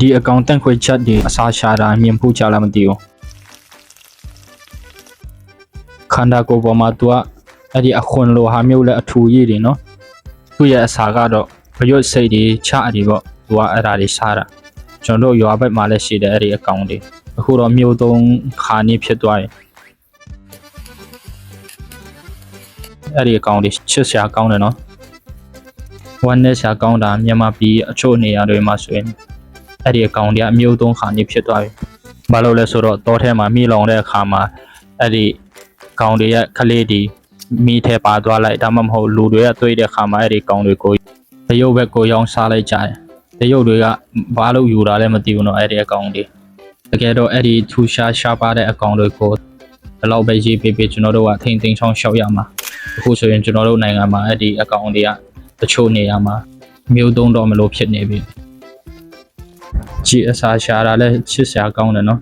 ဒီအကောင့်တန့်ခွေချက်ဒီအစားရှာတာမြင်ဖို့ကြလားမသိဘူးခန္ဓာကိုယ်ပေါ်မှာ तू ကအဲ့ဒီအခွန်လိုဟာမျိုးလဲအထူကြီးတွေနော်သူ့ရဲ့အစာကတော့ဘရွတ်စိတ်တွေချအတွေပေါ့ तू ကအဲ့ဒါတွေစားတာကျွန်တော်တို့ရွာဘက်မှာလည်းရှိတယ်အဲ့ဒီအကောင့်တွေအခုတော့မျိုးသုံးခါနေဖြစ်သွားတယ်အဲ့ဒီအကောင့်တွေချစ်စရာကောင်းတယ်နော်ဝမ်းနဲ့စရာကောင်းတာမြန်မာပြည်အချို့နေရာတွေမှာဆိုရင် အဲ့ဒီအကောင်တွေကအမျိုးသုံးခါနေဖြစ်သွားပြီ။ဘာလို့လဲဆိုတော့တောထဲမှာမိလောင်တဲ့အခါမှာအဲ့ဒီကောင်တွေရဲ့ခလေးတွေမိထဲပါသွားလိုက်ဒါမှမဟုတ်လူတွေကတွေးတဲ့အခါမှာအဲ့ဒီကောင်တွေကိုတရုတ်ဘက်ကိုရောင်းစားလိုက်ကြတယ်။တရုတ်တွေကဘာလို့ယူတာလဲမသိဘူးနော်အဲ့ဒီအကောင်တွေ။တကယ်တော့အဲ့ဒီထူရှားရှားပါတဲ့အကောင်တွေကိုဘယ်လောက်ပဲရေးပေးပေးကျွန်တော်တို့ကထိန်သိမ်းချောင်းရှောက်ရမှာ။အခုဆိုရင်ကျွန်တော်တို့နိုင်ငံမှာအဲ့ဒီအကောင်တွေကတချို့နေရာမှာမျိုးသုံးတော့မလို့ဖြစ်နေပြီ။ ကြည်အစာရှာတာလည်းချစ်စရာကောင်းတယ်နော်